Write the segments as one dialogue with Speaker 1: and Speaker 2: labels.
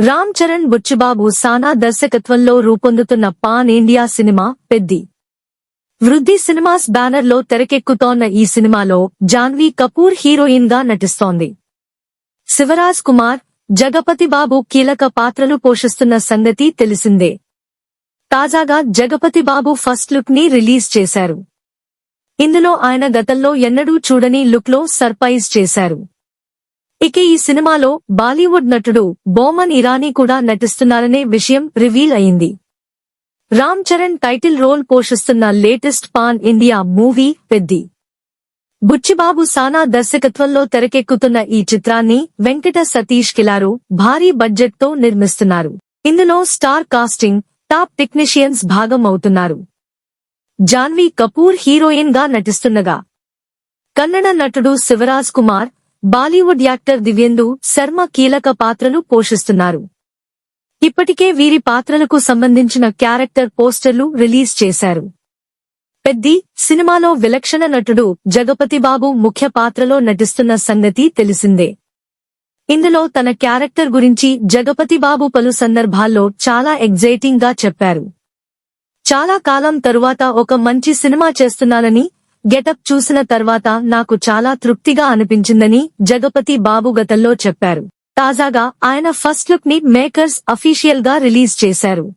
Speaker 1: రామ్ చరణ్ బుచ్చిబాబు సానా దర్శకత్వంలో రూపొందుతున్న pan India cinema Peddi. వృద్ధి సినిమాస్ బ్యానర్లో తెరకెక్కుతోన్న ఈ సినిమాలో జాన్వీ కపూర్ హీరోయిన్గా నటిస్తోంది. శివరాజ్ కుమార్ జగపతి బాబు కీలక పాత్రలు పోషిస్తున్న సంగతి తెలిసిందే. తాజాగా జగపతి బాబు ఫస్ట్ లుక్ని రిలీజ్ చేశారు. ఇందులో ఆయన గతంలో ఎన్నడూ చూడని లుక్లో సర్ప్రైజ్ చేశారు. ఇక ఈ సినిమాలో బాలీవుడ్ నటుడు బోమన్ ఇరానీ కూడా నటిస్తున్నారనే విషయం రివీల్ అయింది. రామ్ చరణ్ టైటిల్ రోల్ పోషిస్తున్న latest pan India movie Peddi. Buchi Babu Sana దర్శకత్వంలో తెరకెక్కుతున్న ఈ చిత్రాన్ని వెంకట సతీష్ కిలారు భారీ బడ్జెట్తో నిర్మిస్తున్నారు. ఇందులో స్టార్ కాస్టింగ్ టాప్ టెక్నీషియన్స్ భాగం అవుతున్నారు. జాన్వీ కపూర్ హీరోయిన్గా నటిస్తుండగా. కన్నడ నటుడు శివరాజ్ కుమార్ బాలీవుడ్ యాక్టర్ దివ్యందు శర్మ కీలక పాత్రలు పోషిస్తున్నారు. ఇప్పటికే వీరి పాత్రలకు సంబంధించిన క్యారెక్టర్ పోస్టర్లు రిలీజ్ చేశారు. పెద్ది సినిమాలో విలక్షణ నటుడు జగపతి బాబు ముఖ్య పాత్రలో నటిస్తున్న సంగతి తెలిసిందే. ఇందులో తన క్యారెక్టర్ గురించి జగపతి బాబు పలు సందర్భాల్లో చాలా ఎగ్జైటింగ్గా చెప్పారు. చాలా కాలం తరువాత ఒక మంచి సినిమా చేస్తున్నానని గెటప్ చూసిన తర్వాత నాకు చాలా తృప్తిగా అనిపించిందని జగపతి బాబు గతంలో చెప్పారు. తాజాగా ఆయన ఫస్ట్ లుక్ని మేకర్స్ అఫీషియల్గా రిలీజ్ చేశారు.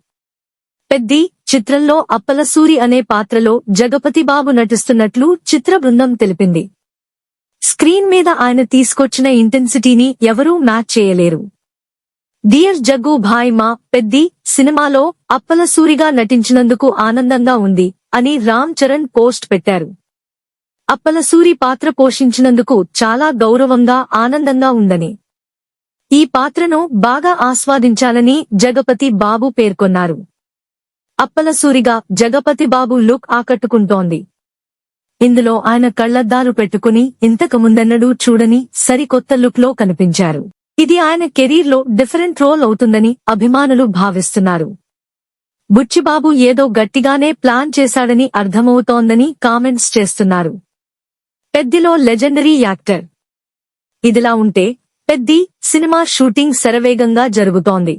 Speaker 1: పెద్ది చిత్రంలో అప్పలసూరి అనే పాత్రలో జగపతి బాబు నటిస్తున్నట్లు చిత్ర బృందం తెలిపింది. స్క్రీన్ మీద ఆయన తీసుకొచ్చిన ఇంటెన్సిటీని ఎవరూ మ్యాచ్ చేయలేరు. డియర్ జగ్గు భాయ్ మా పెద్ది సినిమాలో అప్పలసూరిగా నటించినందుకు ఆనందంగా ఉంది అని రామ్ చరణ్ పోస్ట్ పెట్టారు. అప్పలసూరి పాత్ర పోషించినందుకు చాలా గౌరవంగా ఆనందంగా ఉందని ఈ పాత్రను బాగా ఆస్వాదించాలని జగపతి బాబు పేర్కొన్నారు. అప్పలసూరిగా జగపతి బాబు లుక్ ఆకట్టుకుంటోంది. ఇందులో ఆయన కళ్ళద్దాలు పెట్టుకుని ఇంతకు ముందెన్నడూ చూడని సరికొత్త లుక్లో కనిపించారు. ఇది ఆయన కెరీర్లో డిఫరెంట్ రోల్ అవుతుందని అభిమానులు భావిస్తున్నారు. బుచ్చిబాబు ఏదో గట్టిగానే ప్లాన్ చేశాడని అర్థమవుతోందని కామెంట్స్ చేస్తున్నారు. పెద్దిలో లెజెండరీ యాక్టర్. ఇదిలా ఉంటే పెద్ది సినిమా షూటింగ్ శరవేగంగా జరుగుతోంది.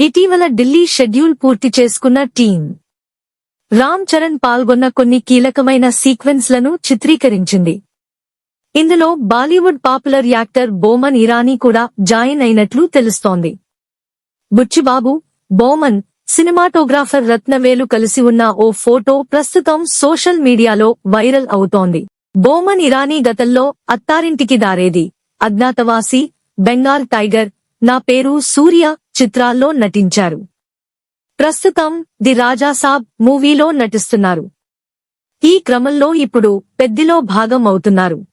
Speaker 1: ఇటీవల ఢిల్లీ షెడ్యూల్ పూర్తి చేసుకున్న టీం. రామ్ చరణ్ పాల్గొన్న కొన్ని కీలకమైన సీక్వెన్స్లను చిత్రీకరించింది. ఇందులో Bollywood popular actor Boman Irani కూడా జాయిన్ అయినట్లు తెలుస్తోంది. బుచ్చిబాబు బోమన్ సినిమాటోగ్రాఫర్ రత్నవేలు కలిసి ఉన్న ఓ ఫోటో ప్రస్తుతం సోషల్ మీడియాలో వైరల్ అవుతోంది. బోమన్ ఇరానీ గతంలో అత్తారింటికి దారేది. అజ్ఞాతవాసి బెంగాల్ టైగర్ నా పేరు సూర్య చిత్రాల్లో నటించారు. ప్రస్తుతం ది రాజాసాబ్ మూవీలో నటిస్తున్నారు. ఈ క్రమంలో ఇప్పుడు పెద్దిలో భాగం అవుతున్నారు.